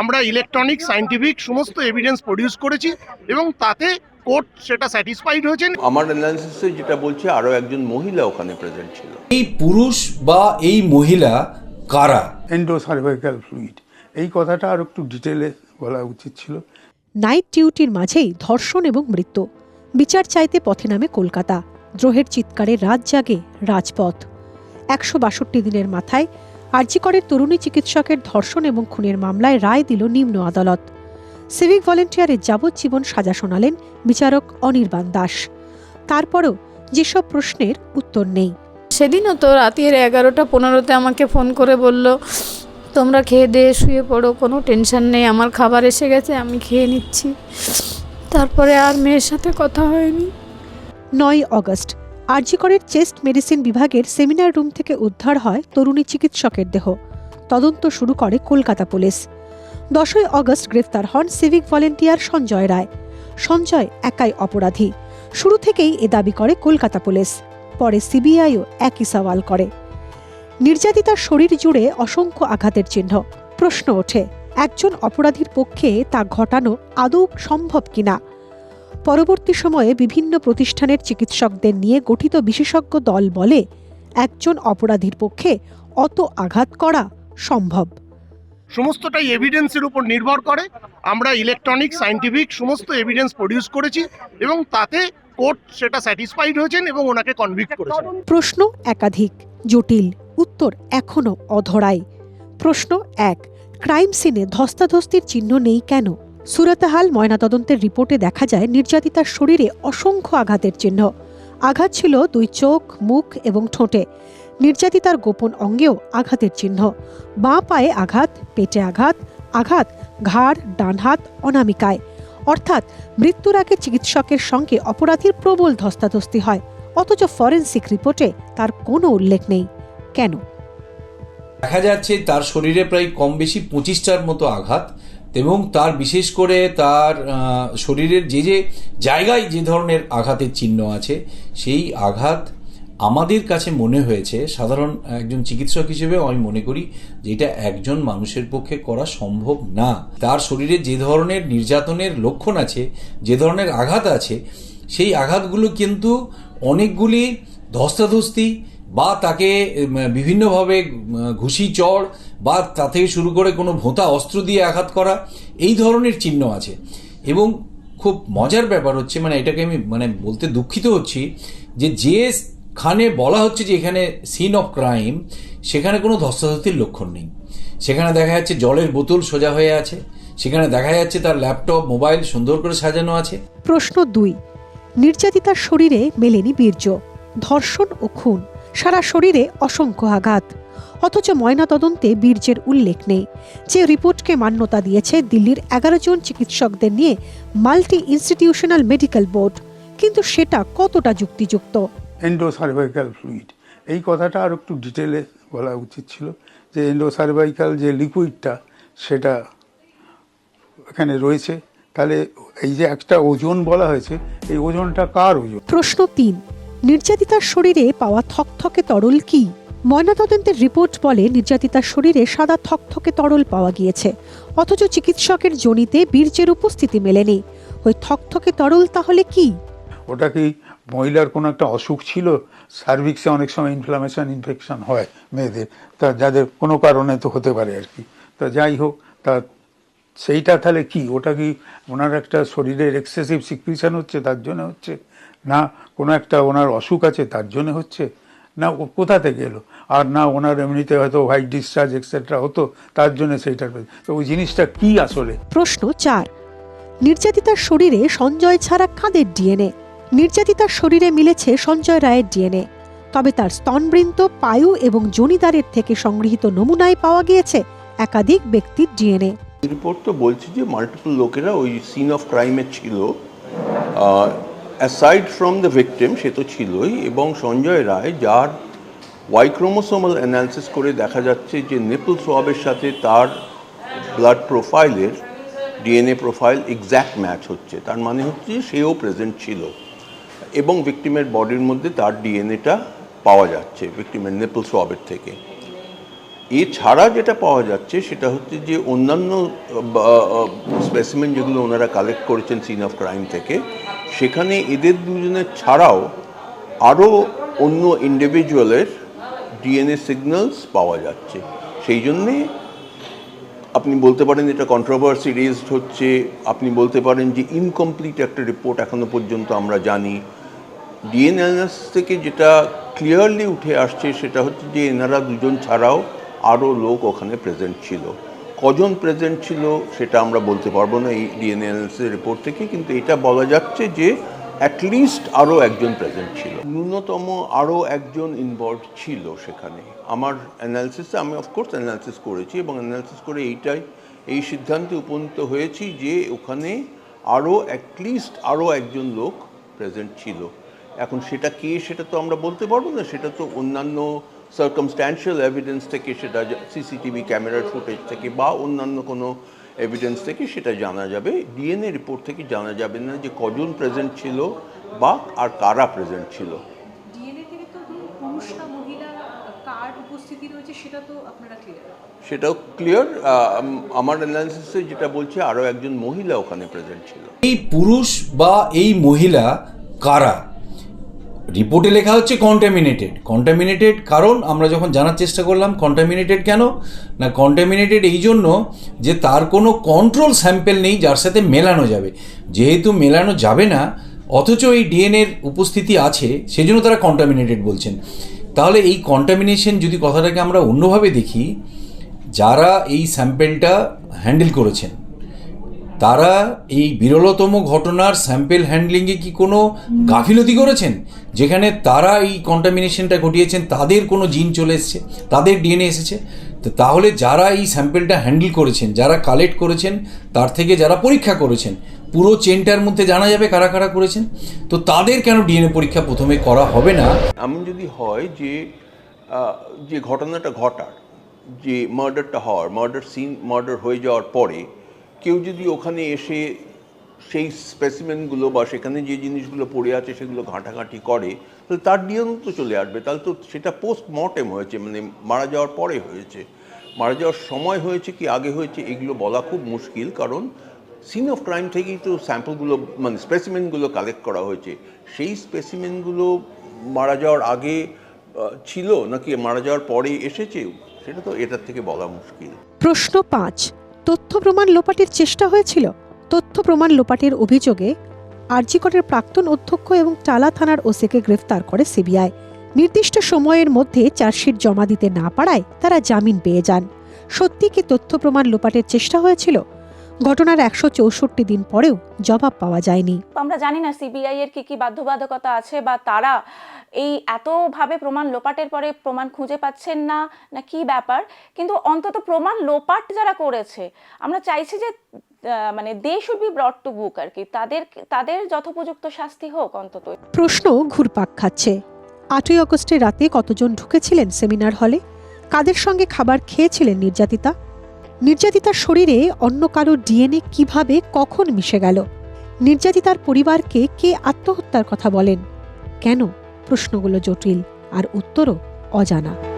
আমরা electronic scientific সমস্ত evidence produce করেছি এবং তাতে কোর্ট সেটা স্যাটিসফাইড হয়েছেন। আমার অ্যানালিসিসে যেটা বলছে আরও একজন মহিলা ওখানে প্রেজেন্ট ছিল। এই পুরুষ বা এই মহিলা কারা? এন্ডোসার্ভাইকাল ফ্লুইড এই কথাটা আর একটু ডিটেলে বলা উচিত ছিল। নাইট ডিউটির মাঝেই ধর্ষণ এবং মৃত্যু। বিচার চাইতে পথে নামে কলকাতা। দ্রোহের চিৎকারে রাত জাগে রাজপথ। একশো বাষট্টি দিনের মাথায় আরজিকরের তরুণী চিকিৎসকের ধর্ষণ এবং খুনের মামলায় রায় দিল নিম্ন আদালত। সিভিক ভলেন্টিয়ারের যাবজ্জীবন সাজা শোনালেন বিচারক অনির্বাণ দাস। তারপরও যেসব প্রশ্নের উত্তর নেই। সেদিনও তো রাতের এগারোটা পনেরোতে আমাকে ফোন করে বলল তোমরা খেয়ে দিয়ে শুয়ে পড়ো কোনো টেনশন নেই আমার খাবার এসে গেছে আমি খেয়ে নিচ্ছি। তারপরে আর মেয়ের সাথে কথা হয়নি। নয় অগস্ট আরজিকরের চেস্ট মেডিসিন বিভাগের সেমিনার রুম থেকে উদ্ধার হয় তরুণী চিকিৎসকের দেহ। তদন্ত শুরু করে কলকাতা পুলিশ। দশই অগস্ট গ্রেফতার হন সিভিক ভলেন্টিয়ার সঞ্জয় রায়। সঞ্জয় একাই অপরাধী। শুরু থেকেই এ দাবি করে কলকাতা পুলিশ। পরে সিবিআইও একই সওয়াল করে। নির্যাতিতার শরীর জুড়ে অসংখ্য আঘাতের চিহ্ন। প্রশ্ন ওঠে, একজন অপরাধীর পক্ষে তা ঘটানো আদৌ সম্ভব কিনা? পরবর্তী সময়ে বিভিন্ন প্রতিষ্ঠানের চিকিৎসকদের নিয়ে গঠিত বিশেষজ্ঞ দল বলে একজন অপরাধীর পক্ষে অত আঘাত করা সম্ভব। সমস্তটাই এভিডেন্সের উপর নির্ভর করে। আমরা ইলেকট্রনিক সাইন্টিফিক সমস্ত এভিডেন্স প্রডিউস করেছি এবং তাতে কোর্ট সেটা স্যাটিসফাইড হয়েছেন এবং ওনাকে কনভিক্ট করেছেন। প্রশ্ন একাধিক জটিল উত্তর এখনও অধরাই। প্রশ্ন এক ক্রাইম সিনে ধস্তাধস্তির চিহ্ন নেই কেন? সুরতহাল ময়নাতদন্তের রিপোর্টে দেখা যায়, নির্যাতিতার শরীরে অসংখ্য আঘাতের চিহ্ন। আঘাত ছিল দুই চোখ, মুখ এবং ঠোঁটে। নির্যাতিতার গোপন অঙ্গেও আঘাতের চিহ্ন। বাঁ পায়ে আঘাত, পেটে আঘাত আঘাত, ঘাড়, ডান হাত, অনামিকায়। অর্থাৎ মৃত্যুর আগে চিকিৎসকের সঙ্গে অপরাধীর প্রবল ধস্তাধস্তি হয়। অথচ ফরেন্সিক রিপোর্টে তার কোনো উল্লেখ নেই। কেন? দেখা যাচ্ছে তার শরীরে প্রায় কম বেশি পঁচিশটার মতো আঘাত। এবং তার বিশেষ করে তার শরীরের যে যে জায়গায় যে ধরনের আঘাতের চিহ্ন আছে, সেই আঘাত আমাদের কাছে মনে হয়েছে, সাধারণ একজন চিকিৎসক হিসেবে আমি মনে করি যে এটা একজন মানুষের পক্ষে করা সম্ভব না। তার শরীরে যে ধরনের নির্যাতনের লক্ষণ আছে, যে ধরনের আঘাত আছে, সেই আঘাতগুলো কিন্তু অনেকগুলি ধস্তাধস্তি বা তাকে বিভিন্নভাবে ঘুষি চড় বা তা থেকে শুরু করে কোনো ভোঁতা, অস্ত্র দিয়ে আঘাত করা, এই ধরনের চিহ্ন আছে। এবং খুব মজার ব্যাপার হচ্ছে মানে এটাকে আমি মানে বলতে দুঃখিত হচ্ছি, যে যে খানে বলা হচ্ছে যে এখানে সিন অফ ক্রাইম, সেখানে কোনো ধস্তাধস্তির লক্ষণ নেই। সেখানে দেখা যাচ্ছে জলের বোতল সোজা হয়ে আছে, সেখানে দেখা যাচ্ছে তার ল্যাপটপ, মোবাইল সুন্দর করে সাজানো আছে। প্রশ্ন দুই, নির্যাতিতার শরীরে মেলেনি বীর্য, ধর্ষণ ও খুন। সারা শরীরে অসংখ্য আঘাত। অথচ ময়নাতদন্তে বীর্যের উল্লেখ নেই। যে রিপোর্টকে মান্যতা দিয়েছে দিল্লির এগারো জন চিকিৎসকদের নিয়ে মাল্টি ইনস্টিটিউশনাল মেডিকেল বোর্ড। কিন্তু সেটা কতটা যুক্তিযুক্ত? এন্ডোসার্ভাইকাল ফ্লুইড এই কথাটা আর একটু ডিটেলে বলা উচিত ছিল যে এন্ডোসার্ভাইকাল যে লিকুইডটা সেটা এখানে রয়েছে। তাহলে এই যে একটা ওজন বলা হয়েছে এই ওজনটা কার ওজন? প্রশ্ন তিন নির্যাতিতার শরীরে পাওয়া থকথকে তরল কি? ময়নাতদন্তের রিপোর্ট বলে নির্যাতিতার শরীরে সাদা থকথকে তরল পাওয়া গিয়েছে। অথচ চিকিৎসকের জনিতে বীর্যের উপস্থিতি মেলেনি। ওই থকথকে তরল তাহলে কি? ওটা কি মহিলার কোনো একটা অসুখ ছিল? সার্ভিক্সে অনেক সময় ইনফ্লামেশন ইনফেকশন হয় মেয়েদের। তা যাদের কোনো কারণে তো হতে পারে আর কি। তা যাই হোক, তা সেইটা তাহলে কি? ওটা কি ওনার একটা শরীরের এক্সেসিভ সিকুয়েশন হচ্ছে, তার জন্য হচ্ছে? না কোনো একটা ওনার অসুখ আছে তার জন্য হচ্ছে না ও কোথা থেকে এলো? আর না ওনার এমনিতে হয়তো হোয়াইট ডিসচার্জ এক্সেট্রা হতো তার জন্য সেইটার তো ওই জিনিসটা কি আসলে? প্রশ্ন চার। নির্যাতিতার শরীরে সঞ্জয় ছাড়া কাঁদের ডিএনএ? নির্যাতিতার শরীরে মিলেছে সঞ্জয় রায়ের ডিএনএ। তবে তার স্তনবৃন্ত পায়ু এবং জনিদারের থেকে সংগৃহীত নমুনায় পাওয়া গিয়েছে একাধিক ব্যক্তির ডিএনএ। রিপোর্ট তো বলছে যে মাল্টিপল লোকেরা ওই সিন অফ ক্রাইমে ছিল। অ্যাসাইড ফ্রম দ্য ভিকটিম সে তো ছিলই, এবং সঞ্জয় রায়, যার ওয়াইক্রোমোসোমাল অ্যানালিসিস করে দেখা যাচ্ছে যে নিপল সোয়াবের সাথে তার ব্লাড প্রোফাইলের ডিএনএ প্রোফাইল এক্স্যাক্ট ম্যাচ হচ্ছে। তার মানে হচ্ছে সেও প্রেজেন্ট ছিল, এবং ভিকটিমের বডির মধ্যে তার ডিএনএটা পাওয়া যাচ্ছে ভিকটিমের নিপল সোয়াবের থেকে। এছাড়া যেটা পাওয়া যাচ্ছে, সেটা হচ্ছে যে অন্যান্য স্পেসিমেন যেগুলো ওনারা কালেক্ট করেছেন সিন অফ ক্রাইম থেকে সেখানে এদের দুজনের ছাড়াও আরও অন্য ইন্ডিভিজুয়ালের ডিএনএ সিগন্যালস পাওয়া যাচ্ছে। সেই জন্যে আপনি বলতে পারেন এটা কন্ট্রোভার্সি রেজড হচ্ছে, আপনি বলতে পারেন যে ইনকমপ্লিট একটা রিপোর্ট এখনও পর্যন্ত আমরা জানি। ডিএনএস থেকে যেটা ক্লিয়ারলি উঠে আসছে সেটা হচ্ছে যে এনারা দুজন ছাড়াও আরও লোক ওখানে প্রেজেন্ট ছিল। কজন প্রেজেন্ট ছিল সেটা আমরা বলতে পারব না, এই ডিএনএসের রিপোর্ট থেকে, কিন্তু এটা বলা যাচ্ছে যে অ্যাটলিস্ট আরও একজন প্রেজেন্ট ছিল। ন্যূনতম আরও একজন ইনভলভ ছিল সেখানে। আমার অ্যানালিসিসে আমি অফকোর্স অ্যানালিসিস করেছি এবং অ্যানালিসিস করে এইটাই, এই সিদ্ধান্তে উপনীত হয়েছি যে ওখানে আরও অ্যাটলিস্ট আরও একজন লোক প্রেজেন্ট ছিল। এখন সেটা কে সেটা তো আমরা বলতে পারব না, সেটা তো অন্যান্য সার্কামস্ট্যান্সিয়াল এভিডেন্স থেকে সেটা সিসিটিভি ক্যামেরার ফুটেজ থেকে বা অন্যান্য কোনো এভিডেন্স থেকে সেটা জানা যাবে। ডিএনএ রিপোর্ট থেকে জানা যাবে না যে কজন প্রেজেন্ট ছিল বা আর কারা প্রেজেন্ট ছিল। ডিএনএ থেকে তো ধরুন পুরুষ না মহিলা কার উপস্থিতি রয়েছে সেটা তো আপনারা ক্লিয়ার সেটাও ক্লিয়ার আমার অ্যানালিসিসে যেটা বলছে আরও একজন মহিলা ওখানে প্রেজেন্ট ছিল। এই পুরুষ বা এই মহিলা কারা? রিপোর্টে লেখা হচ্ছে কন্টামিনেটেড কন্টামিনেটেড কারণ আমরা যখন জানার চেষ্টা করলাম কন্টামিনেটেড কেন? না কন্টামিনেটেড এই জন্য যে তার কোনো কন্ট্রোল স্যাম্পেল নেই, যার সাথে মেলানো যাবে। যেহেতু মেলানো যাবে না, অথচ এই ডিএনএর উপস্থিতি আছে, সেজন্য তারা কন্টামিনেটেড বলছেন। তাহলে এই কন্টামিনেশন যদি কথাটাকে আমরা অন্যভাবে দেখি, যারা এই স্যাম্পেলটা হ্যান্ডেল করেছেন তারা এই বিরলতম ঘটনার স্যাম্পেল হ্যান্ডলিংয়ে কি কোনো গাফিলতি করেছেন? যেখানে তারা এই কন্টামিনেশনটা ঘটিয়েছেন, তাদের কোনো জিন চলে এসেছে, তাদের ডিএনএ এসেছে। তো তাহলে যারা এই স্যাম্পেলটা হ্যান্ডেল করেছেন, যারা কালেক্ট করেছেন, তার থেকে যারা পরীক্ষা করেছেন, পুরো চেনটার মধ্যে জানা যাবে কারা কারা করেছেন? তো তাদের কেন ডিএনএ পরীক্ষা প্রথমে করা হবে না? এমন যদি হয় যে যে ঘটনাটা ঘটার, যে মার্ডারটা হওয়ার মার্ডার সিন মার্ডার হয়ে যাওয়ার পরে কেউ যদি ওখানে এসে সেই স্পেসিমেনগুলো বা সেখানে যে জিনিসগুলো পড়ে আছে সেগুলো ঘাঁটাঘাঁটি করে, তাহলে তার ডিএনও তো চলে আসবে। তাহলে তো সেটা পোস্ট মর্টেম হয়েছে মানে মারা যাওয়ার পরে হয়েছে। মারা যাওয়ার সময় হয়েছে কি, আগে হয়েছে, এগুলো বলা খুব মুশকিল। কারণ সিন অফ ক্রাইম থেকেই তো স্যাম্পলগুলো মানে স্পেসিমেনগুলো কালেক্ট করা হয়েছে। সেই স্পেসিমেনগুলো মারা যাওয়ার আগে ছিল নাকি মারা যাওয়ার পরে এসেছে? সেটা তো এটার থেকে বলা মুশকিল। প্রশ্ন পাঁচ। তথ্য প্রমাণ লোপাটের চেষ্টা হয়েছিল। তথ্য প্রমাণ লোপাটের অভিযোগে আরজিকরের প্রাক্তন অধ্যক্ষ এবং টালা থানার ওসিকে গ্রেফতার করে সিবিআই। নির্দিষ্ট সময়ের মধ্যে চার্জশিট জমা দিতে না পারায় তারা জামিন পেয়ে যান। সত্যি কি তথ্য প্রমাণ লোপাটের চেষ্টা হয়েছিল? ঘটনার একশো চৌষট্টি দিন পরেও জবাব পাওয়া যায়নি। আমরা জানি না সিবিআই এর কি কি বাধ্যবাধকতা আছে বা তারা এই এতভাবে প্রমাণ লোপাটের পরে প্রমাণ খুঁজে পাচ্ছেন না না কি ব্যাপার? কিন্তু অন্তত প্রমাণ লোপাট যারা করেছে, আমরা চাইছি যে মানে they should be brought to book আর কি। তাদের তাদের যথোপযুক্ত শাস্তি হোক অন্তত। প্রশ্ন ঘুরপাক খাচ্ছে। আটই আগস্টের রাতে কতজন ঢুকেছিলেন সেমিনার হলে? কাদের সঙ্গে খাবার খেয়েছিলেন নির্যাতিতা? নির্যাতিতার শরীরে অন্য কারও ডিএনএ কীভাবে কখন মিশে গেল? নির্যাতিতার পরিবারকে কে আত্মহত্যার কথা বলেন? কেন? প্রশ্নগুলো জটিল আর উত্তরও অজানা।